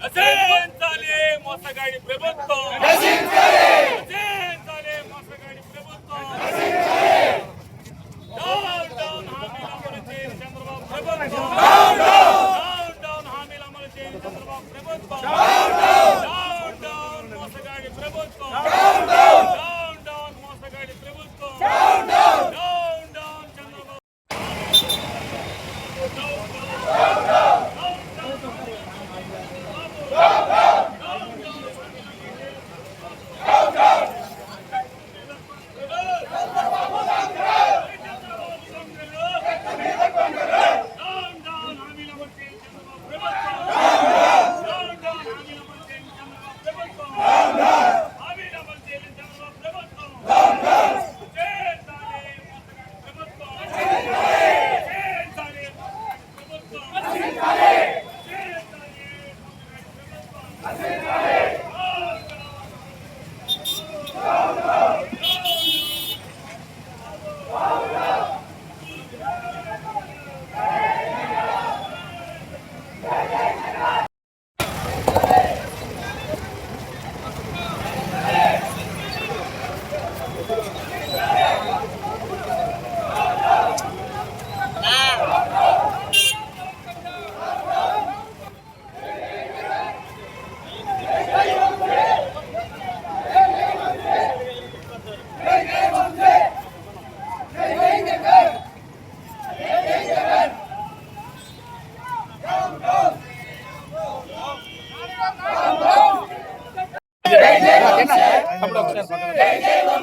నశించాలి మోసగాడి ప్రభుత్వం నశించాలి మోసగాడి ప్రభుత్వం డౌన్ డౌన్ హామీలు అమలు చేయని చంద్రబాబు ప్రభుత్వం డౌన్ డౌన్ హామీలు అమలు చేయని చంద్రబాబు ప్రభుత్వం డౌన్ డౌన్ మోసగాడి ప్రభుత్వం డౌన్ డౌన్ మోసగాడి ప్రభుత్వం down down Chandrababu down down హామీలు అమలు చేయని చంద్రబాబు ప్రభుత్వం డౌన్ డౌన్ హామీలు అమలు చేయని చంద్రబాబు ప్రభుత్వం హామీలు అమలు చేయని చంద్రబాబు ప్రభుత్వం చేస్తాలి ప్రభుత్వం చేస్తాలి ప్రభుత్వం చేస్తాలి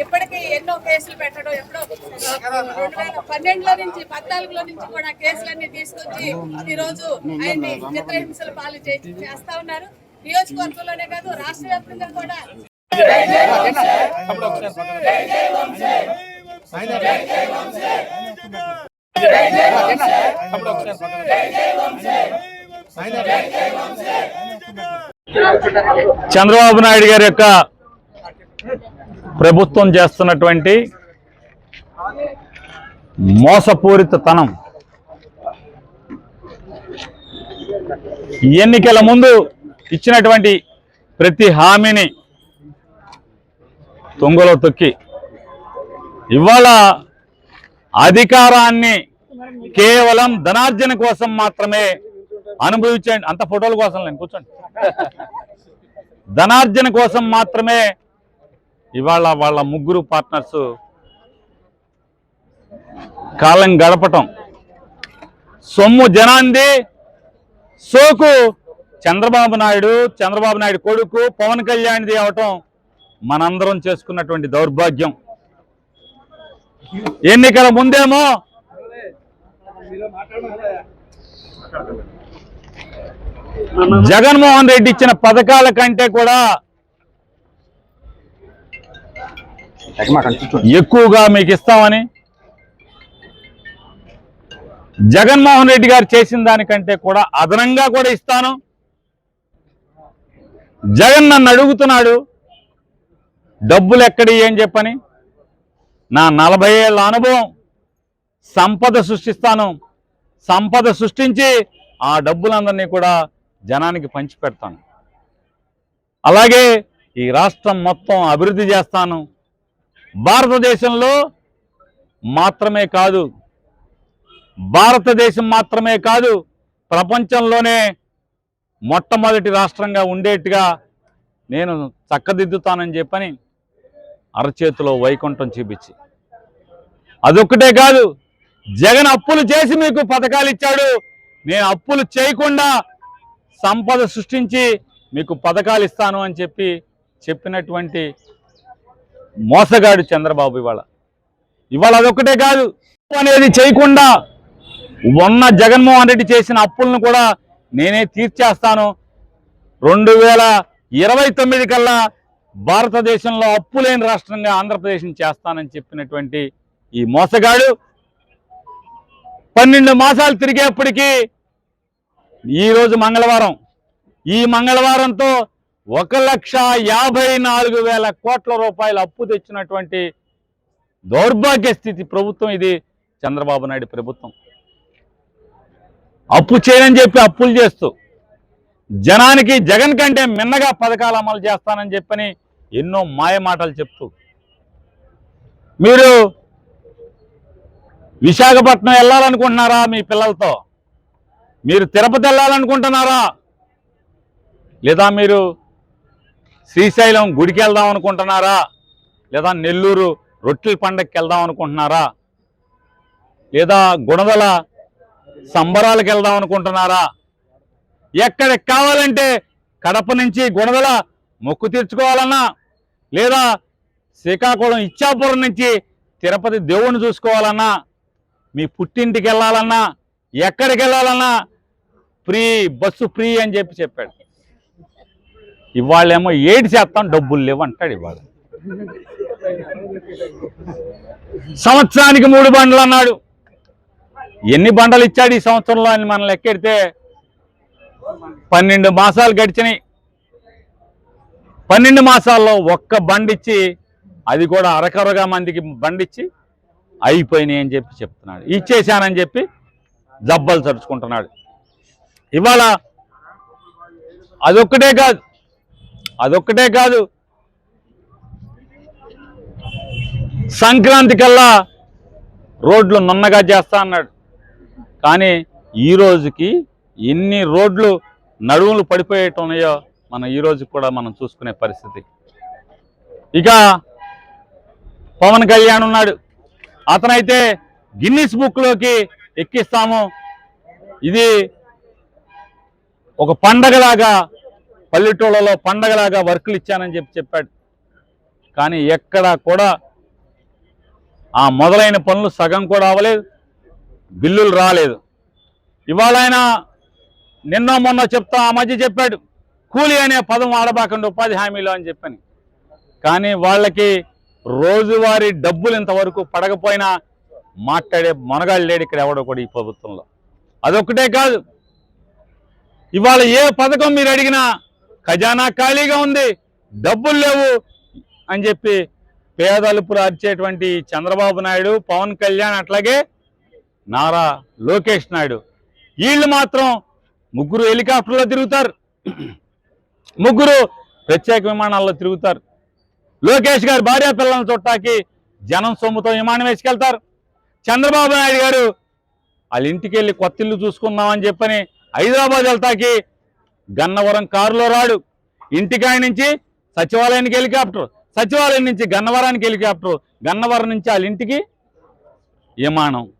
ఇప్పటికీ ఎన్నో కేసులు పెట్టడం ఎప్పుడో రెండు వేల పన్నెండులో నుంచి పద్నాలుగులో నుంచి కూడా కేసులన్నీ తీసుకొచ్చి ఈ రోజు ఆయన్ని చిత్రహింసల పాలు చేస్తా ఉన్నారు. నియోజకవర్గంలోనే కాదు రాష్ట్ర వ్యాప్తంగా కూడా. చంద్రబాబు నాయుడు గారి యొక్క ప్రభుత్వం చేస్తున్నటువంటి మోసపూరితతనం. ఎన్నికల ముందు ఇచ్చినటువంటి ప్రతి హామీని తుంగలో తొక్కి ఇవాళ అధికారాన్ని కేవలం ధనార్జన కోసం మాత్రమే అనుభవించండి అంత ఫోటోల కోసం నేను కూర్చోండి. ధనార్జన కోసం మాత్రమే ఇవాళ వాళ్ళ ముగ్గురు పార్ట్నర్స్ కాలం గడపటం. సొమ్ము జనాంది. సోకు చంద్రబాబు నాయుడు చంద్రబాబు నాయుడు కొడుకు పవన్ కళ్యాణ్ది అవటం మనందరం చేసుకున్నటువంటి దౌర్భాగ్యం. ఎన్నికల ముందేమో జగన్మోహన్ రెడ్డి ఇచ్చిన పథకాల కంటే కూడా ఎక్కువగా మీకు ఇస్తామని జగన్మోహన్ రెడ్డి గారు చేసిన దానికంటే కూడా అదనంగా కూడా ఇస్తాను. జగన్ నన్ను అడుగుతున్నాడు డబ్బులు ఎక్కడి ఏం చెప్పని. నా నలభై ఏళ్ళ అనుభవం సంపద సృష్టిస్తాను. సంపద సృష్టించి ఆ డబ్బులందరినీ కూడా జనానికి పంచిపెడతాను. అలాగే ఈ రాష్ట్రం మొత్తం అభివృద్ధి చేస్తాను. భారతదేశంలో మాత్రమే కాదు భారతదేశం మాత్రమే కాదు ప్రపంచంలోనే మొట్టమొదటి రాష్ట్రంగా ఉండేట్టుగా నేను చక్కదిద్దుతానని చెప్పని అరచేతిలో వైకుంఠం చూపించి. అదొక్కటే కాదు జగన్ అప్పులు చేసి మీకు పథకాలు ఇచ్చాడు. నేను అప్పులు చేయకుండా సంపద సృష్టించి మీకు పథకాలు ఇస్తాను అని చెప్పి చెప్పినటువంటి మోసగాడు చంద్రబాబు ఇవాళ. ఇవాళ అదొక్కటే కాదు. అనేది చేయకుండా ఉన్న జగన్మోహన్ రెడ్డి చేసిన అప్పులను కూడా నేనే తీర్చేస్తాను. రెండు వేల ఇరవై తొమ్మిది కల్లా భారతదేశంలో అప్పు లేని రాష్ట్రంగా ఆంధ్రప్రదేశ్ని చేస్తానని చెప్పినటువంటి ఈ మోసగాడు పన్నెండు మాసాలు తిరిగేప్పటికీ ఈరోజు మంగళవారం. ఈ మంగళవారంతో ఒక లక్ష యాభై నాలుగు వేల కోట్ల రూపాయలు అప్పు తెచ్చినటువంటి దౌర్భాగ్య స్థితి ప్రభుత్వం ఇది చంద్రబాబు నాయుడు ప్రభుత్వం. అప్పు చేయనని చెప్పి అప్పులు చేస్తూ జనానికి జగన్ కంటే మిన్నగా పథకాలు అమలు చేస్తానని చెప్పని ఎన్నో మాయమాటలు చెప్తూ మీరు విశాఖపట్నం వెళ్ళాలనుకుంటున్నారా మీ పిల్లలతో? మీరు తిరుపతి వెళ్ళాలనుకుంటున్నారా? లేదా మీరు శ్రీశైలం గుడికి వెళ్దాం అనుకుంటున్నారా? లేదా నెల్లూరు రొట్టెల పండగకి వెళ్దాం అనుకుంటున్నారా? లేదా గుణదల సంబరాలకు వెళ్దాం అనుకుంటున్నారా? ఎక్కడికి కావాలంటే కడప నుంచి గుణదల మొక్కు తీర్చుకోవాలన్నా లేదా శ్రీకాకుళం ఇచ్చాపురం నుంచి తిరుపతి దేవుణ్ణి చూసుకోవాలన్నా మీ పుట్టింటికి వెళ్ళాలన్నా ఎక్కడికి వెళ్ళాలన్నా ఫ్రీ బస్సు ఫ్రీ అని చెప్పి చెప్పాడు. ఇవాళేమో ఏడు శాతం డబ్బులు లేవు అంటాడు ఇవాళ. సంవత్సరానికి మూడు బండ్లు అన్నాడు. ఎన్ని బండలు ఇచ్చాడు ఈ సంవత్సరంలో అని మనం లెక్కెడితే పన్నెండు మాసాలు గడిచినాయి. పన్నెండు మాసాల్లో ఒక్క బండిచ్చి అది కూడా అరకరగా మందికి బండిచ్చి అయిపోయినాయి అని చెప్పి చెప్తున్నాడు. ఇచ్చేశానని చెప్పి జబ్బలు చరుచుకుంటున్నాడు ఇవాళ అదొక్కటే కాదు. అదొక్కటే కాదు. సంక్రాంతి కల్లా రోడ్లు నున్నగా చేస్తా అన్నాడు. కానీ ఈ రోజుకి ఎన్ని రోడ్లు నడువులు పడిపోయేట ఉన్నాయో మనం ఈ రోజు కూడా మనం చూసుకునే పరిస్థితి. ఇక పవన్ కళ్యాణ్ ఉన్నాడు. అతనైతే గిన్నిస్ బుక్లోకి ఎక్కిస్తాము. ఇది ఒక పండగలాగా పల్లెటూళ్ళలో పండగలాగా వర్కులు ఇచ్చానని చెప్పి చెప్పాడు. కానీ ఎక్కడా కూడా ఆ మొదలైన పనులు సగం కూడా అవ్వలేదు బిల్లులు రాలేదు. ఇవాళ ఆయన నిన్న మొన్న చెప్తా ఆ మధ్య చెప్పాడు కూలీ అనే పదం ఆడబాకండి ఉపాధి హామీలో అని చెప్పని. కానీ వాళ్ళకి రోజువారీ డబ్బులు ఇంతవరకు పడకపోయినా మాట్లాడే మనగాళ్ళు లేడు ఇక్కడ ఎవడో కూడా ఈ ప్రభుత్వంలో. అదొక్కటే కాదు ఇవాళ ఏ పథకం మీరు అడిగినా ఖజానా ఖాళీగా ఉంది. డబ్బులు లేవు అని చెప్పి పేదలుపులు అరిచేటువంటి చంద్రబాబు నాయుడు పవన్ కళ్యాణ్ అట్లాగే నారా లోకేష్ నాయుడు. వీళ్ళు మాత్రం ముగ్గురు హెలికాప్టర్లో తిరుగుతారు. ముగ్గురు ప్రత్యేక విమానాల్లో తిరుగుతారు. లోకేష్ గారు భార్య పిల్లలను చుట్టాకి జనం సొమ్ముతో విమానం వేసుకెళ్తారు. చంద్రబాబు నాయుడు గారు వాళ్ళ ఇంటికి వెళ్ళి కొత్త ఇల్లు చూసుకుందామని చెప్పని హైదరాబాద్ వెళ్తాకి గన్నవరం కారులో రాడు. ఇంటికాయ నుంచి సచివాలయానికి హెలికాప్టర్. సచివాలయం నుంచి గన్నవరానికి హెలికాప్టర్. గన్నవరం నుంచి వాళ్ళ ఇంటికి విమానం